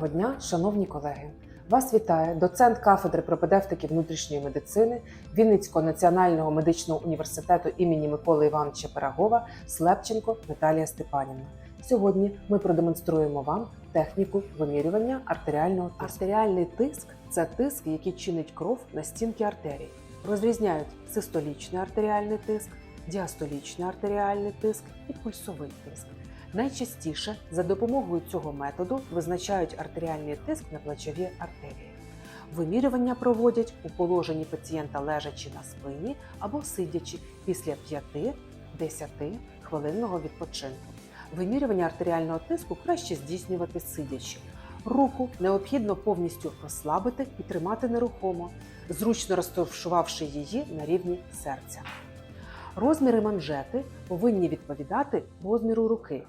Доброго дня, шановні колеги! Вас вітає доцент кафедри пропедевтики внутрішньої медицини Вінницького національного медичного університету імені Миколи Івановича Пирогова Слепченко Наталія Степанівна. Сьогодні ми продемонструємо вам техніку вимірювання артеріального тиску. Артеріальний тиск це тиск, який чинить кров на стінки артерій. Розрізняють систолічний артеріальний тиск, діастолічний артеріальний тиск і пульсовий тиск. Найчастіше за допомогою цього методу визначають артеріальний тиск на плечові артерії. Вимірювання проводять у положенні пацієнта лежачи на спині або сидячи після 5-10 хвилинного відпочинку. Вимірювання артеріального тиску краще здійснювати сидячи. Руку необхідно повністю розслабити і тримати нерухомо, зручно розташувавши її на рівні серця. Розміри манжети повинні відповідати розміру руки.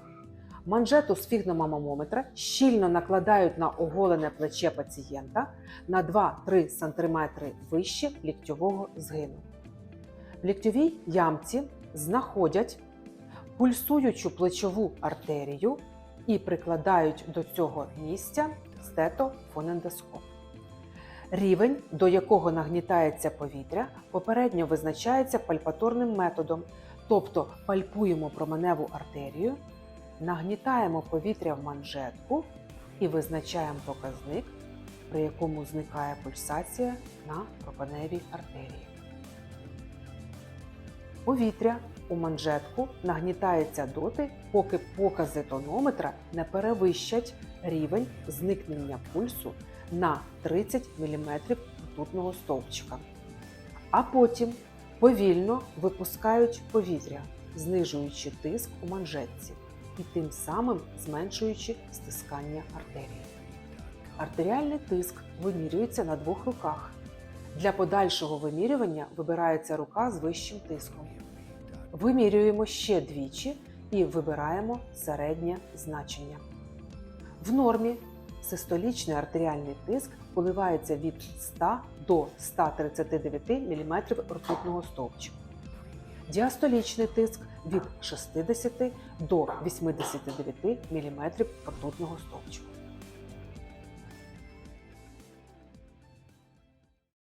Манжету сфігномамомометра щільно накладають на оголене плече пацієнта на 2-3 см вище ліктьового згину. В ліктьовій ямці знаходять пульсуючу плечову артерію і прикладають до цього місця стетофонендоскоп. Рівень, до якого нагнітається повітря, попередньо визначається пальпаторним методом, тобто пальпуємо променеву артерію, нагнітаємо повітря в манжетку і визначаємо показник, при якому зникає пульсація на променевій артерії. Повітря у манжетку нагнітається доти, поки покази тонометра не перевищать рівень зникнення пульсу на 30 мм ртутного стовпчика. А потім повільно випускають повітря, знижуючи тиск у манжетці і тим самим зменшуючи стискання артерії. Артеріальний тиск вимірюється на двох руках. Для подальшого вимірювання вибирається рука з вищим тиском. Вимірюємо ще двічі і вибираємо середнє значення. В нормі систолічний артеріальний тиск коливається від 100 до 139 мм ртутного стовпчика. Діастолічний тиск від 60 до 89 мм ртутного стовпчика.